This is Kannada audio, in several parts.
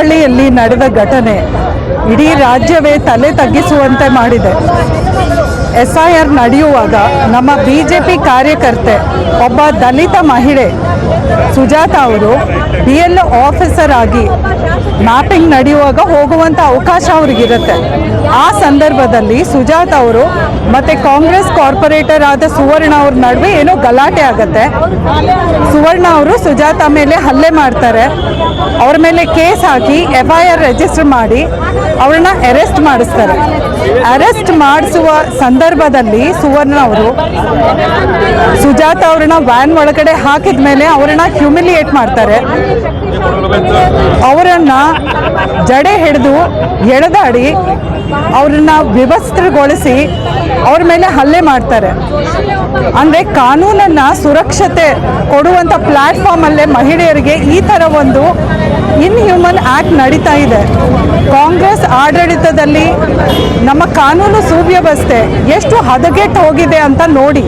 ಹುಬ್ಬಳ್ಳಿಯಲ್ಲಿ ನಡೆದ ಘಟನೆ ಇಡೀ ರಾಜ್ಯವೇ ತಲೆ ತಗ್ಗಿಸುವಂತೆ ಮಾಡಿದೆ. ಎಸ್ ಐ ಆರ್ ನಡೆಯುವಾಗ ನಮ್ಮ ಬಿ ಜೆ ಪಿ ಕಾರ್ಯಕರ್ತೆ ಒಬ್ಬ ದಲಿತ ಮಹಿಳೆ ಸುಜಾತ ಅವರು ಬಿ ಎಲ್ ಆಫೀಸರ್ ಆಗಿ ಮ್ಯಾಪಿಂಗ್ ನಡೆಯುವಾಗ ಹೋಗುವಂಥ ಅವಕಾಶ ಅವ್ರಿಗಿರುತ್ತೆ. ಆ ಸಂದರ್ಭದಲ್ಲಿ ಸುಜಾತ ಅವರು ಮತ್ತು ಕಾಂಗ್ರೆಸ್ ಕಾರ್ಪೊರೇಟರ್ ಆದ ಸುವರ್ಣ ಅವ್ರ ನಡುವೆ ಏನೋ ಗಲಾಟೆ ಆಗತ್ತೆ. ಸುವರ್ಣ ಅವರು ಸುಜಾತ ಮೇಲೆ ಹಲ್ಲೆ ಮಾಡ್ತಾರೆ. ಅವ್ರ ಮೇಲೆ ಕೇಸ್ ಹಾಕಿ ಎಫ್ ಐ ಆರ್ ರಿಜಿಸ್ಟರ್ ಮಾಡಿ ಅವ್ರನ್ನ ಅರೆಸ್ಟ್ ಮಾಡಿಸ್ತಾರೆ. ಅರೆಸ್ಟ್ ಮಾಡಿಸುವ ಸಂದರ್ಭದಲ್ಲಿ ಸುವರ್ಣ ಅವರು ಸುಜಾತ ಅವ್ರನ್ನ ವ್ಯಾನ್ ಒಳಗಡೆ ಹಾಕಿದ ಮೇಲೆ ಅವ್ರನ್ನ ಹ್ಯೂಮಿಲಿಯೇಟ್ ಮಾಡ್ತಾರೆ. ಅವರನ್ನ ಜಡೆ ಹಿಡಿದು ಎಳೆದಾಡಿ ಅವ್ರನ್ನ ವಿವಸ್ತ್ರಗೊಳಿಸಿ ಅವ್ರ ಮೇಲೆ ಹಲ್ಲೆ ಮಾಡ್ತಾರೆ. ಅಂದರೆ ಕಾನೂನನ್ನು ಸುರಕ್ಷತೆ ಕೊಡುವಂಥ ಪ್ಲ್ಯಾಟ್ಫಾರ್ಮಲ್ಲೇ ಮಹಿಳೆಯರಿಗೆ ಈ ಥರ ಒಂದು ಇನ್ಹ್ಯೂಮನ್ ಆ್ಯಕ್ಟ್ ನಡೀತಾ ಇದೆ. ಕಾಂಗ್ರೆಸ್ ಆಡಳಿತದಲ್ಲಿ ನಮ್ಮ ಕಾನೂನು ಸುವ್ಯವಸ್ಥೆ ಎಷ್ಟು ಹದಗೆಟ್ಟು ಹೋಗಿದೆ ಅಂತ ನೋಡಿ.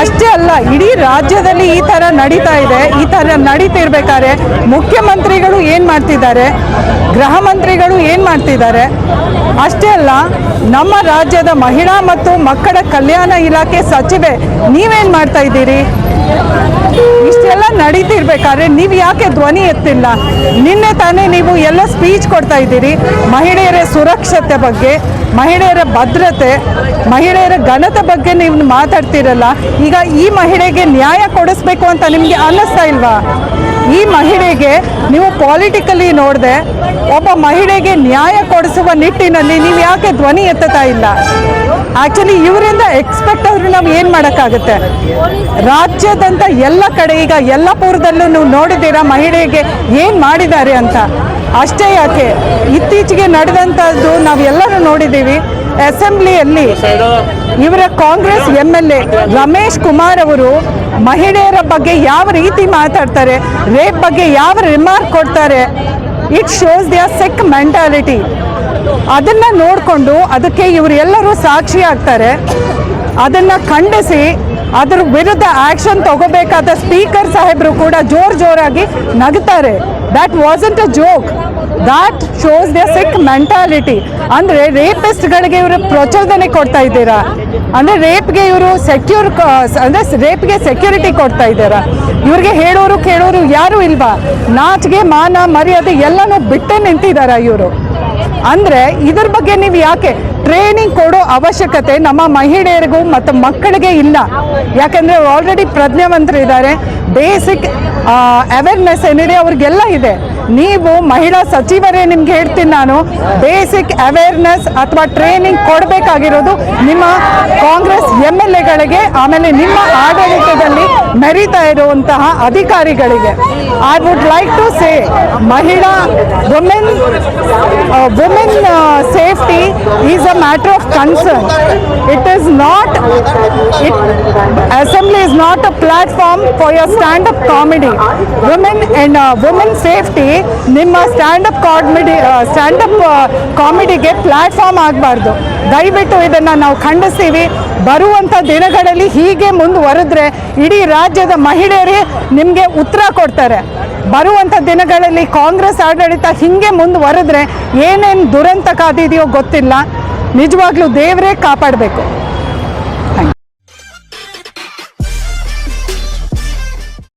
ಅಷ್ಟೇ ಅಲ್ಲ, ಇಡೀ ರಾಜ್ಯದಲ್ಲಿ ಈ ಥರ ನಡೀತಾ ಇದೆ, ಈ ಥರ ನಡೀತಿರ್ಬೇಕಾದ್ರೆ ಮುಖ್ಯಮಂತ್ರಿಗಳು ಏನು ಮಾಡ್ತಿದ್ದಾರೆ, ಗೃಹ ಮಂತ್ರಿಗಳು ಏನು ಮಾಡ್ತಿದ್ದಾರೆ? ಅಷ್ಟೇ ಅಲ್ಲ, ನಮ್ಮ ರಾಜ್ಯದ ಮಹಿಳಾ ಮತ್ತು ಮಕ್ಕಳ ಕಲ್ಯಾಣ ಇಲಾಖೆ ಸಚಿವೆ, ನೀವೇನು ಮಾಡ್ತಾ ಇದ್ದೀರಿ? ಇಷ್ಟೆಲ್ಲ ನಡೀತಿರ್ಬೇಕಾದ್ರೆ ನೀವು ಯಾಕೆ ಧ್ವನಿ ಎತ್ತಿಲ್ಲ? ನಿನ್ನೆ ತಾನೇ ನೀವು ಎಲ್ಲ ಸ್ಪೀಚ್ ಕೊಡ್ತಾ ಇದ್ದೀರಿ. ಮಹಿಳೆಯರ ಸುರಕ್ಷತೆ ಬಗ್ಗೆ, ಮಹಿಳೆಯರ ಭದ್ರತೆ, ಮಹಿಳೆಯರ ಘನತೆ ಬಗ್ಗೆ ನೀವು ಮಾತಾಡ್ತಿರಲ್ಲ. ಈಗ ಈ ಮಹಿಳೆಗೆ ನ್ಯಾಯ ಕೊಡಿಸ್ಬೇಕು ಅಂತ ನಿಮಗೆ ಅನ್ನಿಸ್ತಾ ಇಲ್ವಾ? ಈ ಮಹಿಳೆಗೆ ನೀವು ಪಾಲಿಟಿಕಲಿ ನೋಡಿದೆ ಒಬ್ಬ ಮಹಿಳೆಗೆ ನ್ಯಾಯ ಕೊಡಿಸುವ ನಿಟ್ಟಿನಲ್ಲಿ ನೀವು ಯಾಕೆ ಧ್ವನಿ ಎತ್ತತಾ ಇಲ್ಲ? ಆಕ್ಚುಲಿ ಇವರಿಂದ ಎಕ್ಸ್ಪೆಕ್ಟ್ ಆದ್ರೂ ನಾವು ಏನು ಮಾಡೋಕ್ಕಾಗುತ್ತೆ? ರಾಜ್ಯದಂತ ಎಲ್ಲ ಕಡೆ ಈಗ ಎಲ್ಲ ಪೂರ್ವದಲ್ಲೂ ನೀವು ನೋಡಿದ್ದೀರಾ ಮಹಿಳೆಗೆ ಏನು ಮಾಡಿದ್ದಾರೆ ಅಂತ? ಅಷ್ಟೇ ಯಾಕೆ? ಇತ್ತೀಚೆಗೆ ನಡೆದಂಥದ್ದು ನಾವೆಲ್ಲರೂ ನೋಡಿದ್ದೀವಿ. ಅಸೆಂಬ್ಲಿಯಲ್ಲಿ ಇವರ Congress M L A Ramesh Kumar ಅವರು ಮಹಿಳೆಯರ ಬಗ್ಗೆ ಯಾವ ರೀತಿ ಮಾತಾಡ್ತಾರೆ, ರೇಪ್ ಬಗ್ಗೆ ಯಾವ ರಿಮಾರ್ಕ್ ಕೊಡ್ತಾರೆ it shows their sick mentality ಅದನ್ನ ನೋಡಿಕೊಂಡು ಅದಕ್ಕೆ ಇವರೆಲ್ಲರೂ ಸಾಕ್ಷಿ ಆಗ್ತಾರೆ. ಅದನ್ನ ಖಂಡಿಸಿ ಅದ್ರ ವಿರುದ್ಧ ಆಕ್ಷನ್ ತಗೋಬೇಕಾದ ಸ್ಪೀಕರ್ ಸಾಹೇಬರು ಕೂಡ ಜೋರು ಜೋರಾಗಿ ನಗ್ತಾರೆ. That wasn't a joke that shows the sick mentality ಅಂದರೆ ರೇಪಿಸ್ಟ್ಗಳಿಗೆ ಇವರು ಪ್ರಚೋದನೆ ಕೊಡ್ತಾ ಇದ್ದೀರಾ? ಅಂದರೆ ರೇಪ್ಗೆ ಇವರು ಸೆಕ್ಯೂರ್ ಅಂದರೆ ರೇಪ್ಗೆ ಸೆಕ್ಯೂರಿಟಿ ಕೊಡ್ತಾ ಇದ್ದೀರಾ? ಇವ್ರಿಗೆ ಹೇಳೋರು ಕೇಳೋರು ಯಾರೂ ಇಲ್ವಾ? ನಾಚಿಗೆ, ಮಾನ, ಮರ್ಯಾದೆ ಎಲ್ಲನೂ ಬಿಟ್ಟೆ ನಿಂತಿದ್ದಾರೆ ಇವರು? ಅಂದರೆ ಇದ್ರ ಬಗ್ಗೆ ನೀವು ಯಾಕೆ ಟ್ರೈನಿಂಗ್ ಕೊಡೋ ಅವಶ್ಯಕತೆ ನಮ್ಮ ಮಹಿಳೆಯರಿಗೂ ಮತ್ತು ಮಕ್ಕಳಿಗೆ ಇಲ್ಲ? ಯಾಕೆಂದರೆ ಆಲ್ರೆಡಿ ಪ್ರಜ್ಞಾವಂತರಿದ್ದಾರೆ. ಬೇಸಿಕ್ ಅವೇರ್ನೆಸ್ ಏನಿದೆ, ಅವ್ರಿಗೆಲ್ಲ ಇದೆ. ನೀವು ಮಹಿಳಾ ಸಚಿವರೇ ನಿಮ್ಗೆ ಹೇಳ್ತೀನಿ ನಾನು ಬೇಸಿಕ್ ಅವೇರ್ನೆಸ್ ಅಥವಾ ಟ್ರೈನಿಂಗ್ ಕೊಡಬೇಕಾಗಿರೋದು ನಿಮ್ಮ ಕಾಂಗ್ರೆಸ್ ಎಂ ಎಲ್ ಎಗಳಿಗೆ, ಆಮೇಲೆ ನಿಮ್ಮ ಆಡಳಿತದಲ್ಲಿ ಮೆರೀತಾ ಇರುವಂತಹ ಅಧಿಕಾರಿಗಳಿಗೆ. I would like to say ಮಹಿಳಾ women women safety is a matter of concern it is not it assembly is not a platform for your stand up comedy women and women safety ನಿಮ್ಮ stand up comedy stand up ಕಾಮಿಡಿಗೆ platform ಆಗಬಾರ್ದು. ದಯವಿಟ್ಟು ಇದನ್ನು ನಾವು ಖಂಡಿಸ್ತೀವಿ. ಬರುವಂಥ ದಿನಗಳಲ್ಲಿ ಹೀಗೆ ಮುಂದುವರೆದ್ರೆ ಇಡೀ ರಾಜ್ಯದ ಮಹಿಳೆಯರೇ ನಿಮಗೆ ಉತ್ತರ ಕೊಡ್ತಾರೆ. ಬರುವಂಥ ದಿನಗಳಲ್ಲಿ ಕಾಂಗ್ರೆಸ್ ಆಡಳಿತ ಹಿಂಗೆ ಮುಂದುವರೆದ್ರೆ ಏನೇನು ದುರಂತ ಕಾದಿದೆಯೋ ಗೊತ್ತಿಲ್ಲ. ನಿಜವಾಗ್ಲೂ ದೇವರೇ ಕಾಪಾಡಬೇಕು.